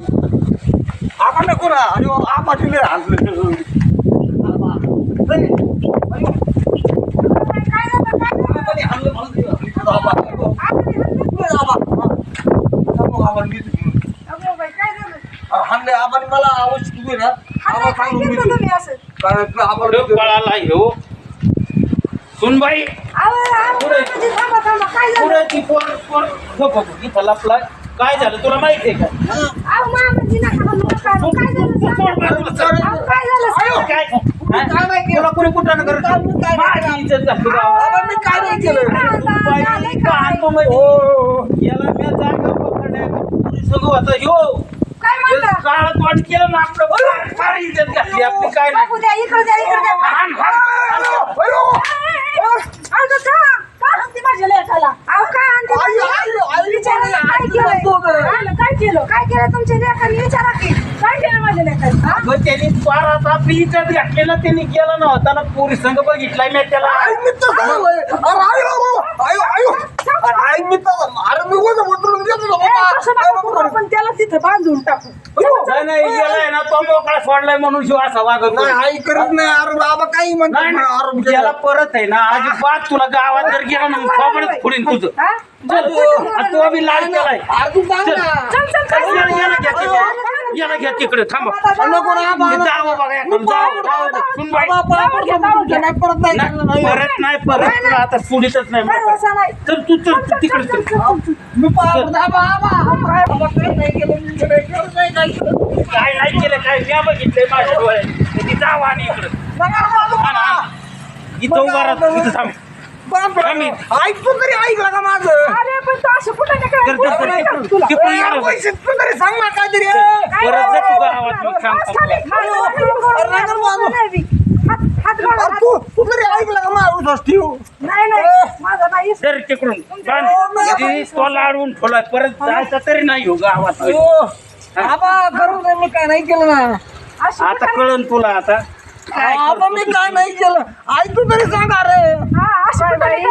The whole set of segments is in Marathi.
आपण नको ना आणि आपण तिने हाणलं कोणी हाणलं मला ते हाणलं. इकडं आबा. इकडं आबा. हा. मग आबा नीट घेऊन. अरे हाणले आबाने मला आवाज तुझे ना आबा सांगून मी ते. कारण तुला आबा पुढं पळाला ह्यो सुनबाई पुढे ती पोर पोर हो, हो, हो, इथं लपलाय काय झालं तुला माहिती आहे का काय हा? तुला कोणी कुठं न करत माझी इज्जत झाली गावात. आबा मी काय नाही केलं सुनबाई, इथं आणतो ओ, म्हणजे. ओ, ओ. याला मी जागा पकडल्या पोलीस सगळं होतं ह्यो काळ तोंड केलं ना आपलं फार इज्जत घातली आपली काय नाही हाण, हाण, हाण. केलं? काय केलं तुमच्या लेखाने विचारा की. काय केलं माझ्या लेखाने अगं त्यांनी इज्जत घातलेला त्यांनी गेला नव्हता ना पोरी संघ बघितलाय मी त्याला. आई मी तर सांगलोय. अरे आयो, आयो, आयो. अरे आई मी तर अरे मी कोणतं उचलून देतो ना बाबा. आपण त्याला तिथं बांधून टाकू. नाही, नाही गेलाय ना तो मोकळा सोडलाय म्हणून शिव असा वागत नाही आई करत नाही. अरे बाबा काही म्हणतो नाही आरोप नाही, याला परत आहे ना. अजिबात तुला गावात जर गेला ना खोबडच फुडीन तुझं. हा? तो बी लाल केलाय याला घ्या तिकडे थांबा जावं बघा परत नाही, परत तुला आता सोडीतच नाही तू तिकडे काय नाही केलं काय मी बघितलंय माझ्या डोळ्यात ती जावं आणि इकडे. हा. इथं उभा राहा इथं थांब. आम्ही- तरी ऐकलं का माझं अरे पण तू असं कुठं नाही कर, कर, कर, करायचं. कर. तुला. तरी सांग ना काहीतरी परत जा तू गावात मग सांग बस खाली, सांग. खाली, खाली करून अरे नाही, नाही, बाबा. नाही बी. हात हात गोळा, अरे हात. तू तू तरी ऐकलं का माझं उसास ठेव नाही नाही माझा नाही जर तिकडून बांध. किती तो लाडून ठेवलाय परत जायचा तरी नाही हो गावात ओ आबा करू दे मी काय नाही केलं ना अशी आता कुठं- कळन तुला आता काय आबा मी काय नाही केलं ऐक तरी सांग अरे हा, अशी कुठं नाही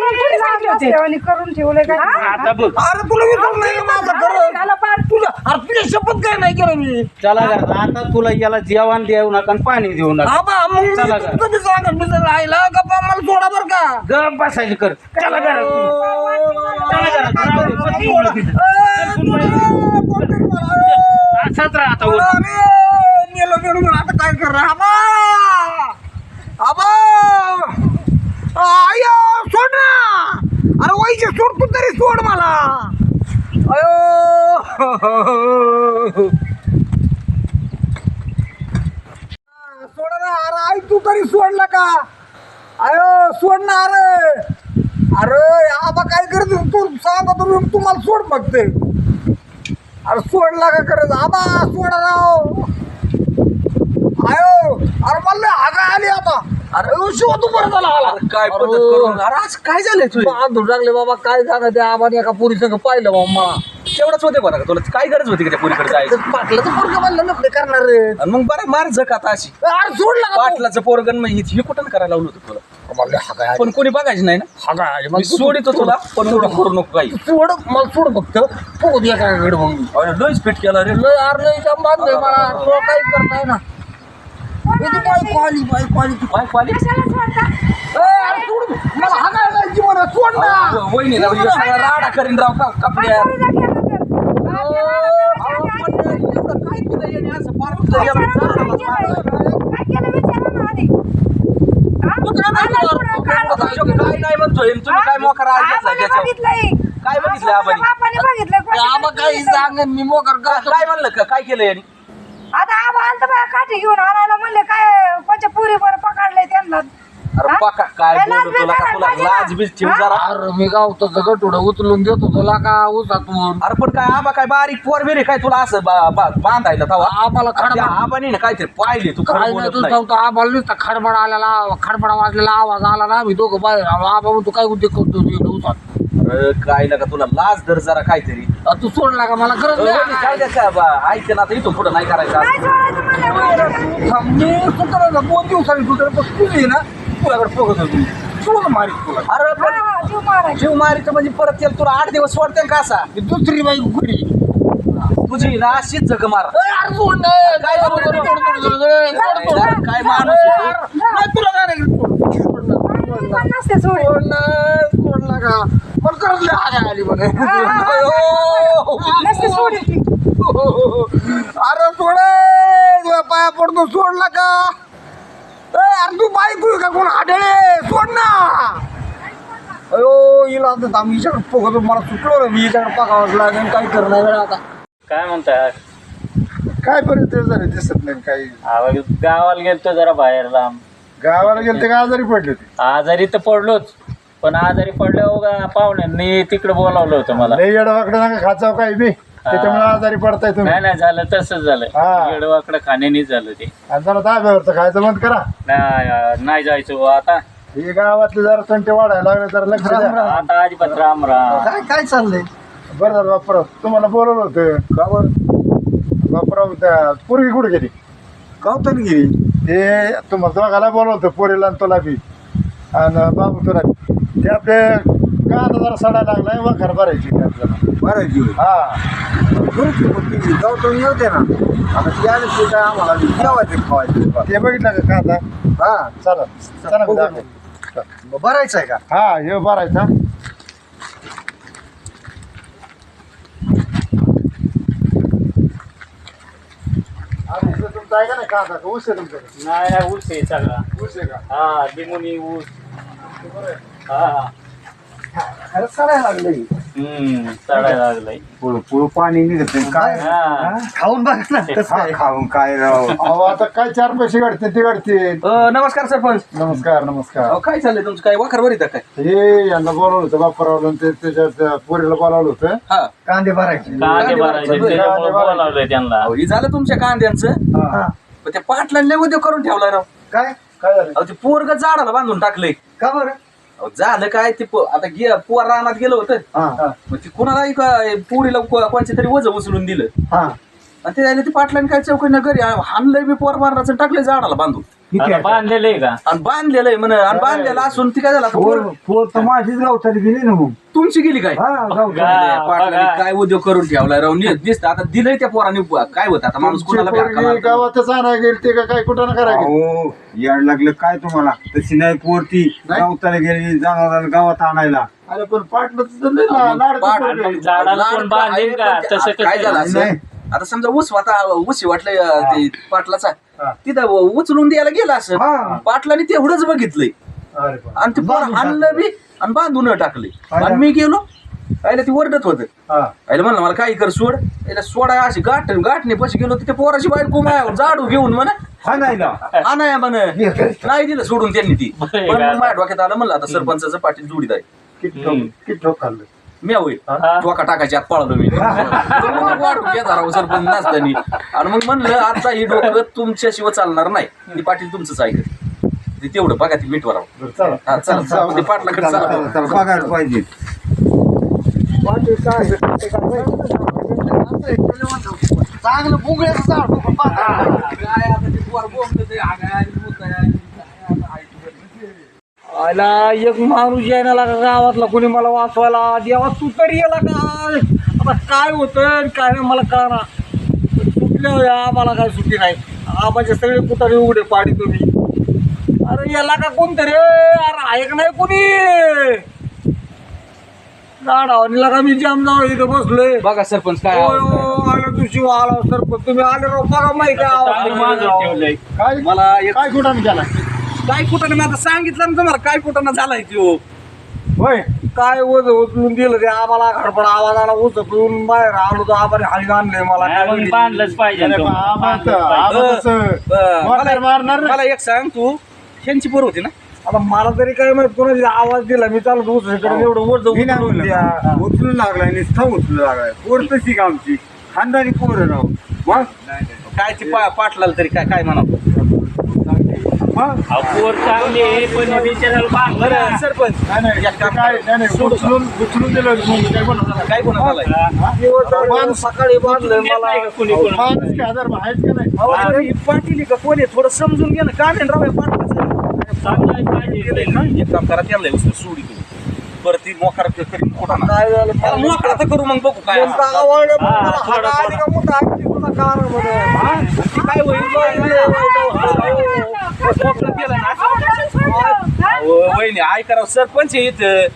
करून सांगितलं होते. आणि करून ठेवले काय आता बघ. अरे तुला विचार नाही का माझं खरं त्याला पार तुला अरे तुझ्या शपथ काय नाही केलं मी? चला आता तुला याला जेवण देऊ नका आणि पाणी देऊ नका. आबा मग मी चला तुमचं बी सांगा मी जर राहिला गप्पा मला सोडा बरं का? गप बसायचं कर. चला घरात. तुम्ही. चला घरात. राहू दे. बस येऊ नका तिथं. चल, सुन बाई. असाच राहा आता गेलो म्हणून आता काय कर आबा आबा आयो सोड ना अरे वैसे सोड तू तरी सोड मला अयो सोड ना अरे आई तू तरी सोडला का अयो सोड ना अरे अरे आबा काय करत तू सांगा तुम्हाला सोड फक्त अरे सोडला का करत आबा सोडा राव. आयो अरे मला हागा आली आता. अरे शिव तू बरं झाला आला. काय पद्धत करून अरे आज काय झालंय तुझे? बांधून टाकले बाबा काय झालं त्या आबाने एका पोरी संग पाहिलं बाबा. मला तेवढंच होते बरं का तुला? काय गरज होती का त्या पुरीकडे जायचं? पाटलाचं पोरग म्हणलं करणार. रे आणि मग बरं मार जग आता अशी. अरे सोडला का तू? पाटलाचं पोरगण मग हे कुठं करायला लावलं होतं तुला? मला. पण कोणी बघायचं नाही ना? हागा आली. मी मग तू- सोडितो तुला पण एवढं करू नको काही. सोड मला सोड फक्त. पोहत या काय गड मग अरे लयच फिट केला रे. लय अरे लय जाम बांधलंय मला. तो काही करताय ना तू तू कशाला सोडता? अरे सोड मला सोड ना. वहिनी ना. सगळा राडा करीन राव का कपड्या. काय केलं याने असं फार केलं याला चाललं मला. काय काय नाही म्हणतोय. तुम्ही मोकार काही सांगेन मी मोकर काय का काय म्हणलं का? काय केलं याने? आता आबा आलता बाया काठी घेऊन आणायला म्हणले काय कोणत्या पुरी बरं पकडलंय त्यांना? अरे? पाका काय काय लाज बोलू तुला? का तुला लाज बीज ठेव हा? जरा. अरे मी गावचं गटुडं उचलून देतो तुला का उसातून? अरे पण काय आबा काय बारीक पोर बिरे काय तुला असं बा- बा- बांधायला तवा? आम्हाला त्या खडबड. आबाने ना काहीतरी पाहिले तू काय खरं नाही बोलत तू नाही. सांगतो आम्हाला नुसता खडबड आलेला खडबड वाजलेला आवाज आला ना मी दोघं बाहेर आलो. आबा म्हणतो काय उद्योग करतो तू इकडे उसात? अरे काय लगा तुला लाज धर जरा काहीतरी. अ, तू सोडला का मला गरज जाऊ नाही का बा. ऐक ना आता इथून पुढं नाही करायचं. काय सोडायचं म्हणलं थांब, मी सुधारायला दोन दिवसांनी सुधार पण तुझी ना तुझ्याकडे बघत होती सोड मारी तुला अरे पण हा, हा, जीव मारायचा जीव मारीचं म्हणजे परत केलं तुला आठ दिवस सोडते का असा ही दुसरी बाई घरी तुझी ना अशीच जग मार अरे सोड ना. काय सोड, सोड, सोड, सोड, सोड, सोड, सोड, सोड. काय माणूस आहे तू? नाही, तुला काय नाही सोड. सोड ना. पण नसते सोड सोड ना, सोड ना का. पण करत लय हागा आली म्हणे. नसते सोड ती. अरे सोडे तुझ्या पाया पडतो सोडला का तू आहे का? कोण आढळे सोड ना! अयो हिला आता आम्ही हिच्याकडे मला सुटलो रे मी हिच्याकडे पाकावंच लागेल काय करणार आहे आता. काय म्हणतात काय परिस्थिती झाली दिसत नाही काही. आवाज गावाला गेलतो जरा बाहेर लांब. गावाला गेले ते का? आजारी पडले ते आजारी तर पडलोच पण आजारी पडल्यावर गा पाहुण्यांनी तिकडे बोलावलं होतं मला. लई येडवाकडे नका खाचाव काही बी. त्याच्यामुळे आजारी पडताय तुम्ही. नाही नाही झालं तसंच झालं. हा. येडवाकडं खाण्यानीच झालं ते. आणि जरा ताब्यावरचं खायचं बंद करा. नाही नाही जायचं बुवा आता. हे गावातले जरा तंटे वाढायला लागले जरा लक्ष द्या. आता अजिबात राम राम. काय काय चाललंय? बरं झालं बापराव तुम्हाला बोलवलं होतं. का बरं बापराव त्या पोरगी कुठे गेली? गावताना गेली? ते तुम्हाला दोघाला बोलवलं होतं पोरीला आणि तुला बी. आणि बाबू तुला बी. ते आपले कांदा जरा सडा लागलाय वखर भरायची. ते आपल्याला बरायची हा. गावताना येते ना आता ती आली की काय आम्हाला जेवायचं खावायचं ते बघितलं का कांदा? हा चला. चला बघू. दाखव. भरायचं आहे का? हा हे भरायचा आणि इथं तुमचं आहे का नाही कांदा? का ऊस आहे तुमच्याकडे नाही नाही ऊस आहे सगळा. ऊस आहे का? हा लिंबुनी ऊस. हा खरंच करायला लागले हम्म चढायला लागलाय. पुढं पुढं पाणी निघत नाही. काय? हा. खाऊन बघ ना कसं काय खाऊन काय राव? अहो आता काय चार पैसे काढते ते काढते अ, नमस्कार सरपंच. नमस्कार नमस्कार. अहो, काय चाललंय तुमचं? काय वाखर बरी काय? हे यांना बोलावलं होतं बापरावलं ते त्याच्यात पोरीला बोलावलं होतं. हा. कांदे भरायचे. कांदे भरायचे त्याच्यामुळे बोलावलंय त्यांना. अहो, हे झालं तुमच्या कांद्यांचं? हा. पण त्या पाटलांना उद्योग करून ठेवलाय राव. काय? काय झालं? अहो ते पोरग झाडाला बांधून टाकलंय. का बरं? झालं काय ते पो- आता गे पोर रानात गेलं होतं. हा. मग ते कोणाला पुरीला को- कोणच्या तरी वज उचलून दिलं. हा. आणि ते झालं ते पाटलांनी काय चौकशी घरी हाणलंय मी पोर मारण्याचं टाकलंय झाडाला बांधून ठीक आता आहे बांधलेले का आणि बांधलेलं आहे म्हण आणि बांधलेलं असून ती काय झालं आता पोर पोर- पोर तर माझीच गावताली गेली ना मग तुमची गेली काय हा गावताली बघा. पाटलांनी काय उद्योग करून ठेवलाय राव नीट दिसत आता दिलंय त्या पोराने काय होतं आता माणूस कोणाला बी हाका पोरगी मारतो. गावातच आणायला गेली ते का काय कुठं ना करायला गेली? अहो याड लागलं काय तुम्हाला तशी नाही पोरती नाही? गावताला गेली जाणार गावात आणायला अरे पण पाटलं तर लय ना- लाडकं पाट- पोरगं आहे. मग झाडाला लाड कोण बांधेल आहे, का पण ते- तसं काय? झालं असं? नाही. आता समजा ऊस आता ऊस वाटलंय अं, ते पाटलाचा हा. तिथं उचलून द्यायला गेला असं हा. पाटलाने तेवढंच बघितलंय अरे पण. आणि ते पोर बांधून आणलं बी आणि बांधून टाकले हा. आणि मी गेलो आयला ती ओरडत होत हा. आयला म्हणलं मला काही कर सोड याला सोडा अशी गाठ गाठणे पशी गेलो तिथे पोराची बायको मायावर जाडू घेऊन म्हणा हा नाही ना नाही म्हण नाही दिलं सोडून त्यांनी ती पण? मग माझ्या डोक्यात आलं म्हणलं आता सरपंचाचं पाटील जोडीदार आहे. किती ठोक किती ठोक खाल्लं मी होईल हा. डोका टाकायच्या आत पळालो मी. मग वाढून घेत राहू सरपंच नसतानी आणि मग म्हणलं आता ही डोकं तुमच्याशिवाय चालणार नाही. ती पाटील तुमचंच ऐकत. ते तेवढं बघा ती मीठ वराव हा चला चला ते पाटलाकडे चला. बघायला पाहिजे. चांगलं आला एक माणूस यायला लागा गावातला कोणी मला वाचवायला. देवा तू तरी गेला का आता काय होतं काय नाही मला कळना. सुटल्या आम्हाला काय सुट्टी नाही. आबाचे सगळे कुठाने उघडे पाडी तुम्ही. अरे याला का कोणतरी? अरे आहे का नाही कोणी. गाडावणीला का मी जाम जाऊ इथं बसलोय? बघा सरपंच काय आलं तुझी आला सर पण तुम्ही आले राव बघा माहिती काय मला काय कुठं केला काय कुठं मी आता सांगितलं ना तुम्हाला काय कुठं झालाय तो होय. काय ओझ उचलून दिलं ते आम्हाला घडपड आवाज आला उचलून बाहेर आलो तर आम्हाला हाली आणले मला. काय बांधलंच पाहिजे तो. बांधलंच म्हातारं मारणार. मला एक सांग तू ह्यांची पोर होती ना? आता मला तरी काय माहीत कोणाची आवाज दिला मी चालत उचलकडे एवढं ओझ उचलून द्या. उचलू लागलाय नुसता उचलू लागलाय. पोर तशी का आमची खानदानी पोर राव. मग काय ती पा- पाटलाला तरी काय काय म्हणा मग अहो, पोर चांगली आहे, पण सरपंच. काय नाही, उचलून उचलून दिलं काय नका. काय सकाळी बांधलं मला नाही का कुणी कोण माणूस की हजार आहेत का नाही? अहो, आता ही पाटील आहे का? कोण आहे? थोडं समजून घे ना. का नाही राव या पाटलाचं चांगलं पाहिजे. ना एक काम करा त्याला उचलून सोडी तुम्ही. परत ती मोकार करीन कुठं काय झालं? त्याला मोकळा तर करू मग बघू काय नेमका असतं. आवडलं हा, मला थोडं, हाडं आली का मोठं? आली तुझा कारमध्ये हा? ते काय होईल? मोकळं केलं ना अहो, वहिनी ऐ करा सरपंच आहे इथं.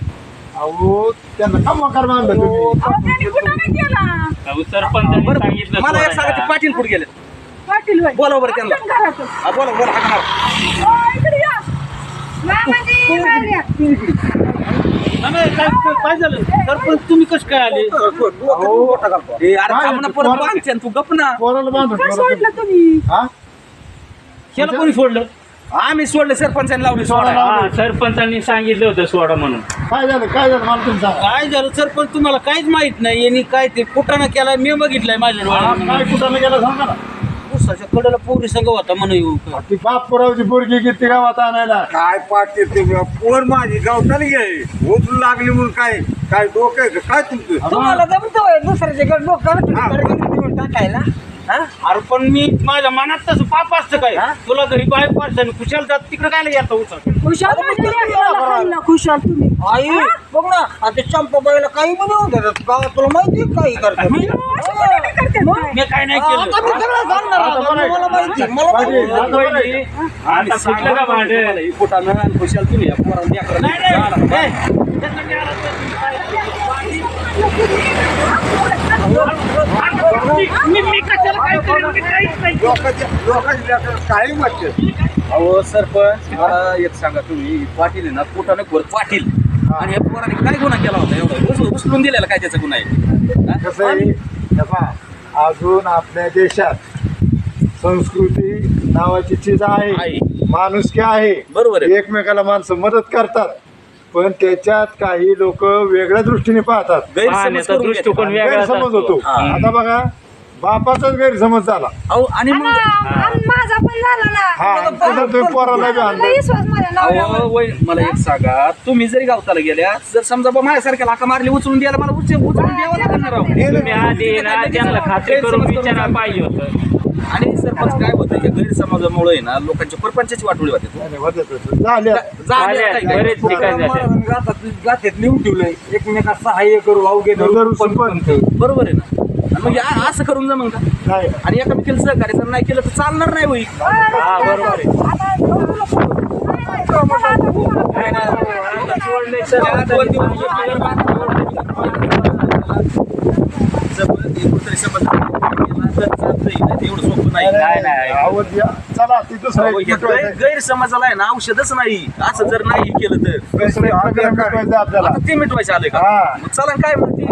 अहो त्यांना का मकार बांधलं तुम्ही? अहो, सरपंचांनी बरं सांगितलं मला एक. सांगा ते पाटील कुठे गेले. बोला बरं त्यांना. हा, बोला बोला हाक मारा. सरपंच तुम्ही कसं काय आले? ए, अरे थांब ना परत बांधते आणि तू गप ना. पोराला सोडलं तुम्ही. हा? त्याला कोणी सोडलं? आम्ही सोडले सरपंचाने लावली सोडा. हा सरपंचांनी सांगितलं होतं सोडा म्हणून. काय झालं? काय झालं? मला तुम्ही सांगा. काय झालं? सरपंच तुम्हाला काहीच माहीत नाही. यांनी काय ते कुठाना केलाय मी बघितलंय माझ्या हा, डोळ्याने काय कुठं गेला सांगा ना. उसाच्या कडेला पोरी संघ होता म्हणून येऊ ती बाप पुरावची पोरगी किती गावात आणायला? काय पाठते ते पोर माझी गावताली गे उचलू लागली म्हणून काय काय डोकं आहे का? काय तुमचं? तुम्हाला जमतोय दुसऱ्याच्या डोक्याला टाकायला? अरे पण मी माझ्या मनात तसं पाप असतं काय? तुला घरी बाहेर पाडतं खुशाल जात तिकडे काय येतं उसा खुशाल म्हणजे लेकराला खुशाल तुम्ही. आई बघ ना आता चंपाबाईला काही पण येऊ देतात गावात तुला माहिती आहे काही करतात असं काय? मी काय नाही आता केलं. मी सगळं सांगणार आता. मला माहिती माहिती. आहे. आता सुटलं का आणि नाही नाही. ए, काय- मी कशाला काय करेन? मी काहीच नाही केलं. लोकांच्या लोकांच्या लेकरं काही अहो सरपंच मला एक सांगा तुम्ही पाटील आहे ना पोटानं खोर पाटील आणि या पोराने काय गुन्हा केला होता एवढा उचलून- दिलेला काय त्याचा गुन्हा आहे? कसं आहे हे अजून आपल्या देशात संस्कृती नावाची चीज आहे आहे. माणुसकी आहे बरोबर आहे. एकमेकाला माणसं मदत करतात पण त्याच्यात काही लोक वेगळ्या दृष्टीने पाहतात. गैरसमज पाहण्याचा करून दृष्टिकोन गैरसमज असतो. होतो. हा. आता बघा बापाचाच गैरसमज झाला. अहो आणि आणि मग आणि माझा पण झाला ना. हा तसं तुम्ही पोराला बी आणलं लई विश्वास माझ्या नवऱ्यावर. अहो वय मला एक सांगा. तुम्ही जरी गावताला गेल्या जर समजा बा माझ्यासारख्या लाका मारली उचलून द्यायला मला उच- उचलून द्यावं लागणार ना राव. तुम्ही आधी ना त्यांना खात्री करून विचारायला पाहिजे होतं. आणि सरपंच काय होतं या गैरसमाजामुळे ना लोकांच्या परपंचाची वाटोळी होते तसं. झाल्या झाल्या, झाले बरेच ठिकाणी झाले गाथेत लिहून ठेवलंय एकमेकात सहाय्य करू अवघे धरू. पण- बरोबर आहे ना आणि मग या- असं करून जमन का नाही आणि एकामेकीला सहकार्य जर नाही केलं तर चालणार नाही होई हा बरोबर आहे केला एवढं नाही नाही, नाही. आवड या. चला ती दुसरं एक गैर-. गैरसमजाला आहे ना औषधच नाही असं जर नाही केलं तर दुसरं एक प्रकरण मिटवायचं आहे आपल्याला आता ते मिटवायचं आलंय का हा. मग चला काय म्हणते